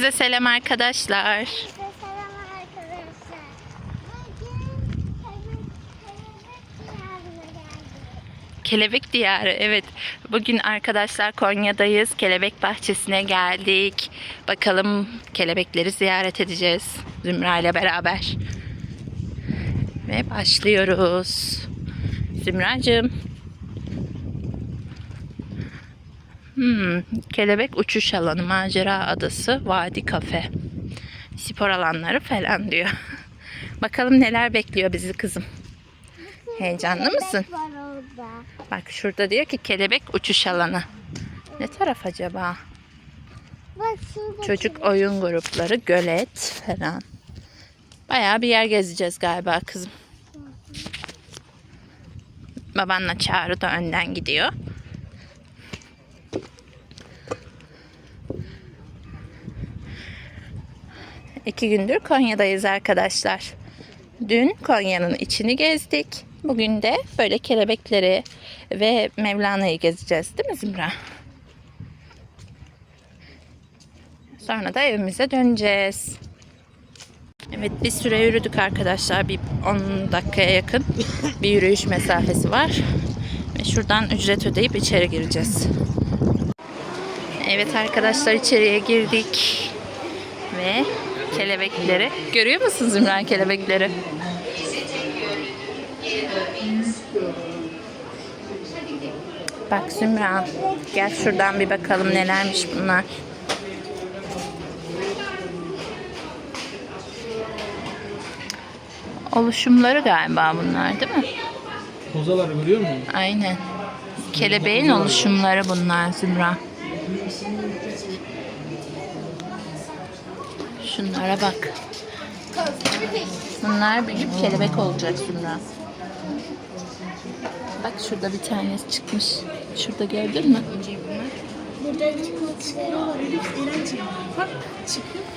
Hepinize selam arkadaşlar. Herkese selam arkadaşlar. Bugün kelebek, kelebek diyarına geldik. Kelebek Diyarı evet. Bugün arkadaşlar Konya'dayız. Kelebek bahçesine geldik. Bakalım kelebekleri ziyaret edeceğiz. Zümra ile beraber. Ve başlıyoruz. Zümracığım. Hmm, kelebek uçuş alanı, macera adası, vadi kafe. Spor alanları falan diyor. Bakalım neler bekliyor bizi kızım. Heyecanlı mısın? Kelebek orada. Bak şurada diyor ki kelebek uçuş alanı. Ne taraf acaba? Bak Çocuk kelebek. oyun grupları, gölet falan. Bayağı bir yer gezeceğiz galiba kızım. Babanla Çağrı da önden gidiyor. İki gündür Konya'dayız arkadaşlar. Dün Konya'nın içini gezdik. Bugün de böyle kelebekleri ve Mevlana'yı gezeceğiz değil mi Zümra? Sonra da evimize döneceğiz. Evet bir süre yürüdük arkadaşlar. Bir 10 dakikaya yakın bir yürüyüş mesafesi var. Ve şuradan ücret ödeyip içeri gireceğiz. Evet arkadaşlar içeriye girdik. Ve kelebekleri. Görüyor musun Zümra kelebekleri? Bak Zümra gel şuradan bir bakalım nelermiş bunlar. Oluşumları galiba bunlar değil mi? Kozaları görüyor musun? Aynen. Kelebeğin oluşumları bunlar Zümra. Şunlara bak. Bunlar büyüyüp kelebek olacak Zümra. Bak şurada bir tanesi çıkmış. Şurada gördün mü? Burada çıkmışları var.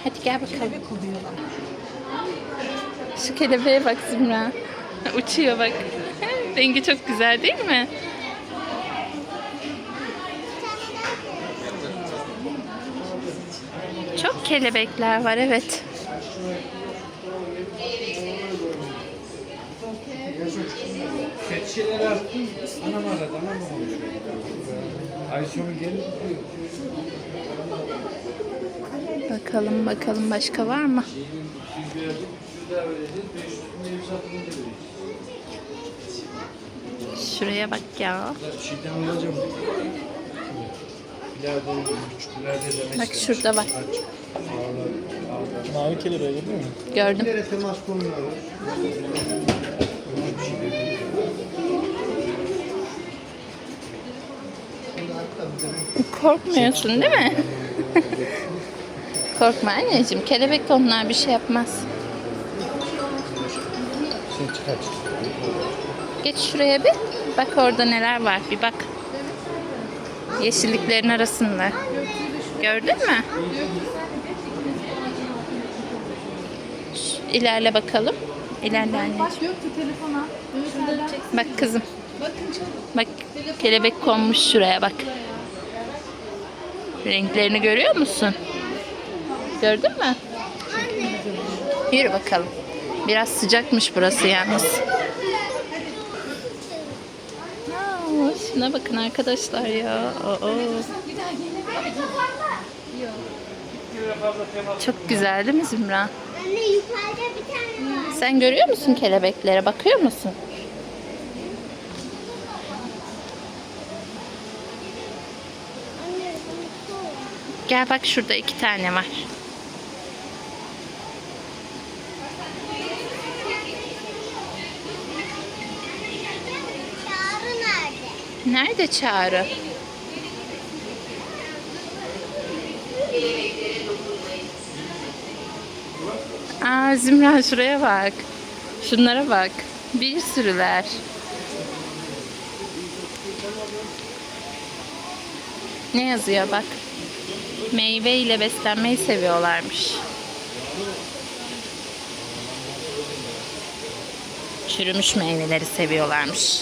Hadi gel bakalım. Şu kelebeğe bak Zümra. Uçuyor bak. Rengi çok güzel değil mi? Çok kelebekler var evet. Keçiler arttı. Anam aradı. Anam mı konuşuyor? Ayşe'nin gelip Bakalım bakalım başka var mı? Şuraya bak ya. Bak şurada bak. Mavi kelebeği gördün mü? Gördüm. temas konuları. Korkmuyorsun değil mi? Korkma anneciğim. Kelebek onlar bir şey yapmaz. Çıkar. Geç şuraya bir. Bak orada neler var. Bir bak. Yeşilliklerin arasında. Gördün mü? Şu, ilerle bakalım. İlerle anneciğim. Bak kızım. Bak kelebek konmuş şuraya bak. Renklerini görüyor musun? Gördün mü? Yürü bakalım. Biraz sıcakmış burası yalnız. Aa, şuna bakın arkadaşlar ya. Oo. Çok güzel değil mi Zümra? Anne yukarıda bir tane var. Sen görüyor musun kelebeklere? Bakıyor musun? Gel bak şurada iki tane var. Çağrı nerede? Nerede Çağrı? Aa Zümra şuraya bak. Şunlara bak. Bir sürüler. Ne yazıyor bak. Meyve ile beslenmeyi seviyorlarmış. Çürümüş meyveleri seviyorlarmış.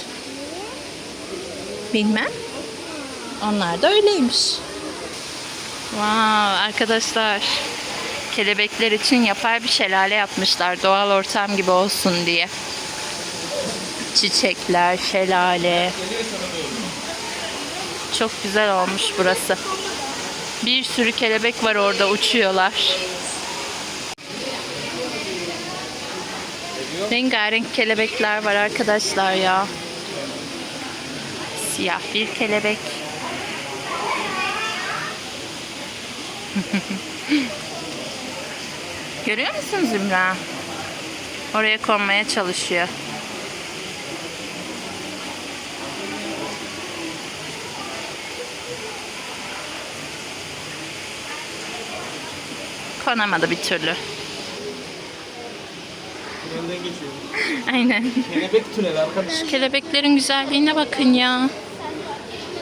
Bilmem. Onlar da öyleymiş. Wow, arkadaşlar Kelebekler için yapay bir şelale yapmışlar. Doğal ortam gibi olsun diye. Çiçekler, şelale. Çok güzel olmuş burası. Bir sürü kelebek var orada uçuyorlar. Rengarenk kelebekler var arkadaşlar ya. Siyah bir kelebek. Görüyor musun Zümra? Oraya konmaya çalışıyor. Konamadı bir türlü. Tünelden geçiyor. Aynen. Kelebek tüneli arkadaş. Şu kelebeklerin güzelliğine bakın ya.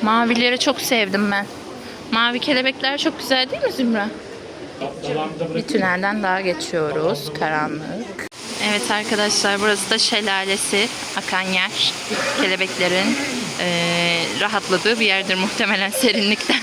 Mavileri çok sevdim ben. Mavi kelebekler çok güzel değil mi Zümra? Bir tünelden daha geçiyoruz. Karanlık. Evet arkadaşlar burası da şelalesi akan yer. Kelebeklerin eee, rahatladığı bir yerdir muhtemelen serinlikten.